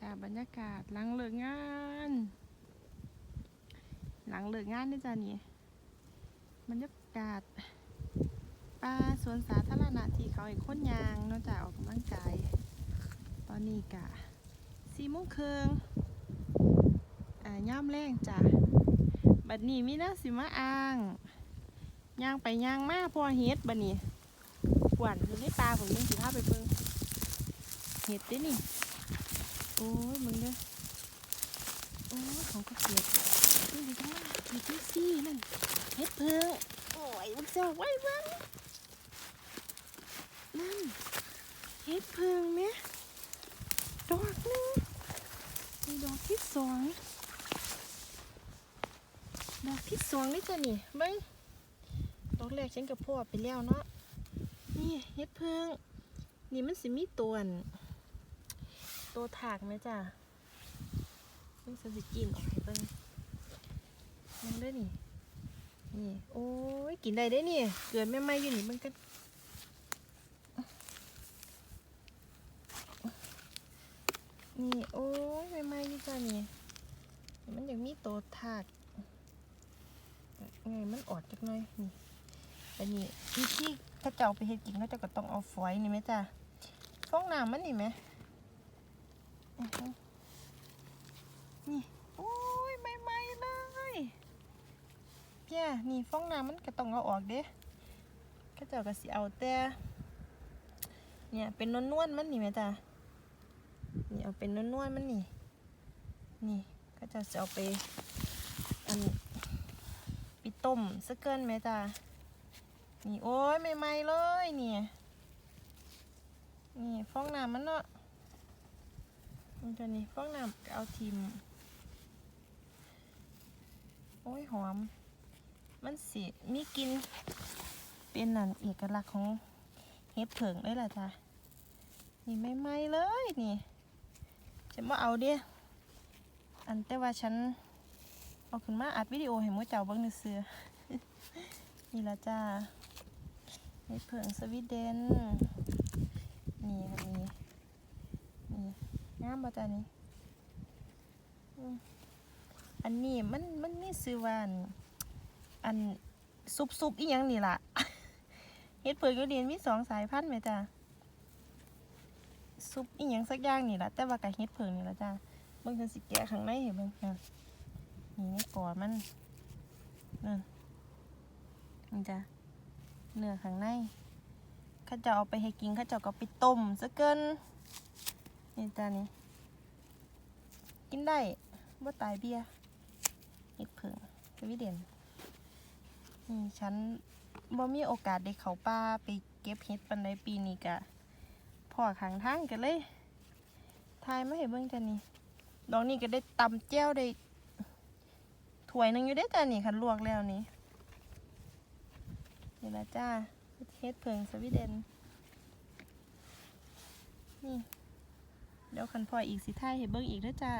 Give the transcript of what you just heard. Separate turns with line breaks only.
จ้าบรรยากาศหลังเลิกงาน หลังเลิกงานนี่จ้านี่บรรยากาศป่าสวนสาธารณะที่เขาไอ้คนยางนอกจากออกกำลังกายตอนนี้กะสี่โมงครึ่งอ่าย่ามแรงจ้ะบัดนี้มีน้าสิมาอ้างย่างไปย่างมาพอเฮ็ดบัดนี้หวานอยู่ในป่าผมมึงสิพาไปเบิ่งเฮ็ดเด้นี่ โอ้ยมึงเด้อโอ้ยของก็เกลียดนี่ดีจังว่าเฮ็ดนี่นั่นเฮ็ดเพิ่งโอ้ยมึงจะไว้เบ้างนั่นเฮ็ดเพิ่งไหมดอกหนึงนี่ดอกที่สองดอกที่สองนี่จ้ะนี่เบิ้งดอกแรกฉันกับพ่อไปแล้วเนาะนี่เฮ็ดเพิ่งนี่มันสิมีตัวน ตัวถากไหมจ้ะเพิ่งสสิกินออกให้เบิ่งมันได้นี่ นี่ โอ้ย กินได้ได้นี่ เกิดไม่ไหมอยู่นี่มันก็นี่ โอ้ยไม่ไหมอยู่จ้ะนี่ มันยังมีตัวถาก ไงมันออดจักหน่อย นี่อันนี้ที่ที่ถ้าเจ้าไปเฮ็ดกินเขาเจะก็ต้องเอาฝอยนี่ไหมจ้ะฟองน้ำมันนี่ไหม นี่ โอ้ยใหม่เลยเพี่ยนี่ฟองน้ำมันก็ต้องเอาออกเด้ก็เจ้าก็สิเอาแต่เนี่ย เป็นนวลๆมันนี่แม่จ้ะนี่เอาเป็นนวลๆมันนี่ นี่ก็จะสิเอาไปอันไปต้มซะเกินแม่จ้ะนี่โอ้ยใหม่ๆเลยนี่นี่ฟองน้ำมันเนาะ มันจะนี่ฟองน้ำเอาทิม โอ้ยหอม มันสิมีกิน เป็นนั่นเอกลักษณ์ของเห็ดเผิงเลยล่ะจ้ะนี่ไม่ไหมเลยนี่ฉันมาเอาเด้อันแต่ว่าฉันเอาขึ้นมาอัดวิดีโอให้หมูเจ้าเบิ้งในเสือนี่ละจ้าเห็ดเผิงสวีเดนค่ะนี่นี่ งาม บ่จ้านี่ยอันนี้มันมันมีซื้อว่าอันอันซุปซุปอีหยังนี่ล่ะเฮ็ดเผือกยูเดียนมีสองสายพันธุ์แม่จ้าซุปอีหยังสักอย่างนี่ล่ะแต่ว่ากับเฮ็ดเผือกนี่ล่ะจ้าเบิ่งจังสิแกะข้างในให้เบิ่งนะนี่ในกอมันนั่นนี่จ้าเนื้อข้างในข้าจะเอาไปให้กินข้าจ้าก็ไปต้มซะเกินนี่จ้านี่ กินได้บ่ตายเบี้ยเห็ดเผิงสวีเดนนี่ฉันบ่มีโอกาสได้เขาป่าไปเก็บเห็ดปันใดปีนี้กะพ่อขังทางกันเลยทายไมาให้เบิ่งจ้านี่ดอกนี้ก็ได้ตำแจ้วได้ถ้วยหนึงอยู่ได้จ้านี่คันลวกแล้วนี่นี่ละจ้าเห็ดเผิงสวีเดนนี่ เดี๋ยวคันพ่ออีกสิท่ายให้เบิ่งอีกเด้อจ้า